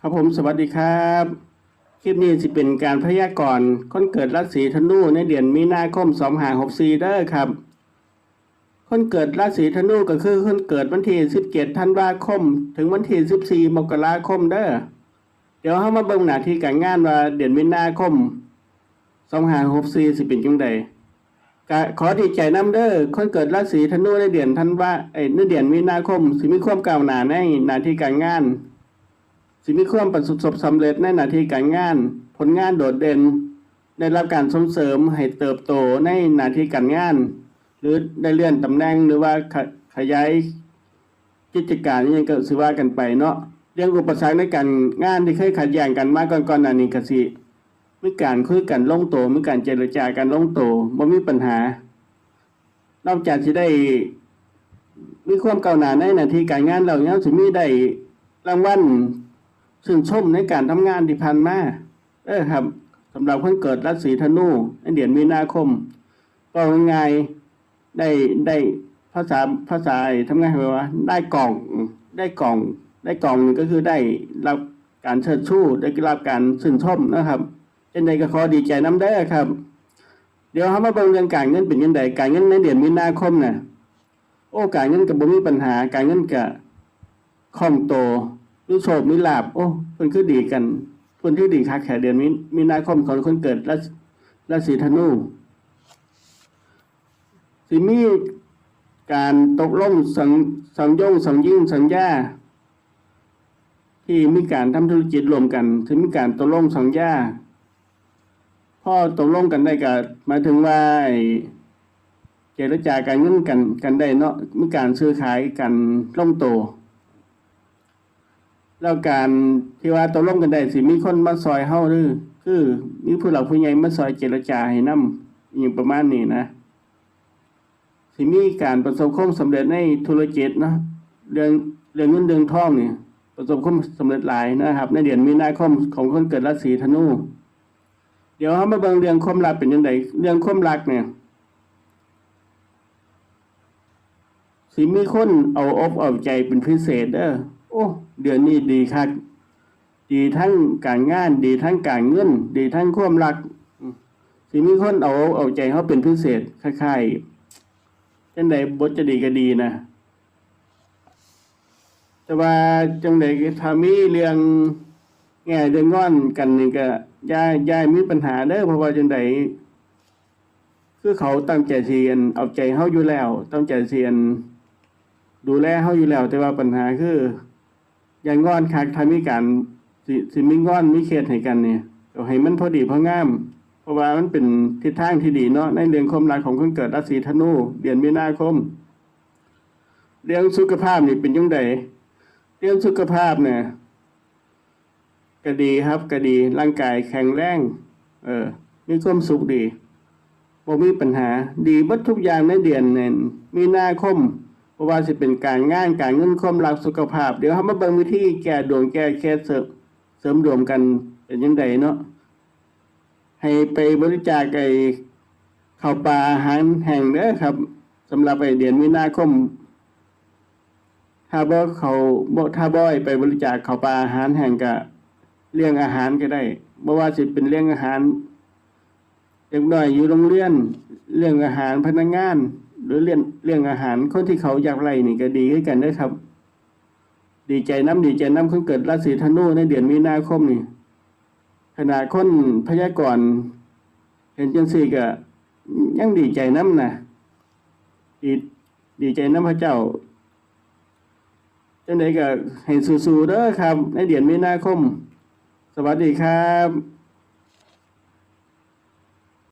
ครับผมสวัสดีครับ คลิปนี้จะเป็นการพยากรณ์คนเกิดราศีธนูในเดือนมีนาคม2564เด้อครับ คนเกิดราศีธนูก็คือคนเกิดวันที่17ธันวาคม ถึงวันที่14มกราคมเด้อเดี๋ยวเฮามาเบิ่งหน้าที่การงานว่าเดือนมีนาคม2564สิเป็นจังไดก็ขอดีใจนํเด้อคนเกิดราศีธนูในเดือนธันวาเอ้ยในเดือนมีนาคมสิมีความก้าวหน้าในหน้าที่การงาน สิมีความประสบสำเร็จในหน้าที่การงาน ผลงานโดดเด่น ได้รับการส่งเสริมให้เติบโตในหน้าที่การงาน หรือได้เลื่อนตำแหน่งหรือว่าขขยายกิจการอิหยังก็สิว่ากันไปเนาะเรื่องอุปสรรคในการงานที่เคยขัดแย้งกันมาก่อนๆน้านี้ก็สิมีการคุยกันลงโตมีการเจรจากันลงโตบ่มีปัญหานอกจากสิได้มีความก้าวหน้าในหน้าที่การงานแล้วยังสิมีได้รางวัล ชื่นชมในการทำงานที่ผ่านมาเออครับสำหรับคนเกิดราศีธนูในเดือนมีนาคม ก็ง่ายได้ได้ภาษาภาษาทำงายว่า ได้กล่องได้กล่อง ได้กล่องนี่ก็คือได้รับการเชิดชูได้รับการชื่นชมนะครับเช่นใดก็ขอดีใจน้ำได้ครับ เดี๋ยวเรามาเบิ่งเรื่องการเงินเป็นยังไงการเงินในเดือนมีนาคมน่ะโอ้การเงินกับบ่มีปัญหาการเงินกับคล่องโต มีโชคมีลาบ โอ้เพิ่นคือดีกันเพิ่นคือดีคักแค่เดือนมีมีนาคมของคนเกิดราราศีธนูสิมีการตกลงสังสังยงสังยิ่งสัญญาที่มีการทำธุรกิจรวมกัน ถึงมีการตกลงสัญญาพ่อตกลงกันได้ก็หมาถึงว่าเจรจาการเงินกันกันได้เนาะมีการซื้อขายกันลงโต แล้วการที่ว่าตกลงกันได้สิมีคนมาซอยเฮาหรือคือมีผู้หลักผู้ใหญ่มาซอยเจรจาให้นำอย่างประมาณนี้นะสิมีการประสบความสำเร็จในธุรกิจเนาะเรื่องเรื่องเงินเรื่องทองนี่ประสบความสำเร็จหลายนะครับ ในเดือนมีนาคมของคนเกิดราศีธนูเดี๋ยวเฮามาเบิ่งเรื่องความรักเป็นจังไดเรื่องความรักเนี่ยสิมีคนเอาอกเอาใจเป็นพิเศษเด้อ โอ้เดือนนี้ดีคักดีทั้งการงาน ดีทั้งการเงิน ดีทั้งความรักสิมีคนเอาเอาใจเขาเป็นพิเศษคล้ายๆจังใดบทจะดีก็ดีนะ แต่ว่าจังใดถ้ามีเรื่องแง่เรื่องงอนกันนี่ก็ย่าอย่ายมีปัญหาเด้อเพราะว่าจังใดคือเขาตั้งใจเสียนเอาใจเฮาอยู่แล้ว ตั้งใจเสียน ดูแลเฮาอยู่แล้ว แต่ว่าปัญหาคือ อย่างงอนคักถ้ามีการสิสิมีงอนมีเคสให้กันเนี่ยก็ให้มันพอดีพองาม เพราะว่ามันเป็นทิศทางที่ดีเนาะในเรื่องความรักของคนเกิดราศีธนูเดือนมีนาคม เรื่องสุขภาพนี่เป็นยังไงเรื่องสุขภาพเนี่ยก็ดีครับก็ดีร่างกายแข็งแรงเออมีความสุขดีบ่มีปัญหา ดีบัดทุกอย่างในเดือนเนี่ยมีนาคม เพราะว่าสิเป็นการงานการเงินความรักสุขภาพ เดี๋ยวเรามาเบิ่งวิธีแก้ดวงแก้เคสเสริมเสริมดวงกันเป็นยังไงเนาะให้ไปบริจาคไอ้ข้าวปลาอาหารแห้งเด้อครับสำหรับไอ้เดือนมีนาคมถ้าบ่เขาบ่ถ้าบ่ให้ไปบริจาคข้าวปลาอาหารแห้งก็เลี้ยงอาหารก็ได้บ่ว่าสิเป็นเลี้ยงอาหารเด็กน้อยอยู่โรงเรียนเลี้ยงอาหารพนักงาน หรือเลี้ยงเลี้ยงอาหารคนที่เขาอยากไรนี่ก็ดีด้วยกันเด้ครับ ดีใจน้ำดีใจน้ำคนเกิดราศีธนูในเดือนมีนาคมนี่ขนาดคนพยากรณ์เห็นจังสี่ก็ยังดีใจน้ำนะดีดีใจน้ำพระเจ้าจังไดก็ให้สู้ๆเด้อครับ ในเดือนมีนาคม สวัสดีครับ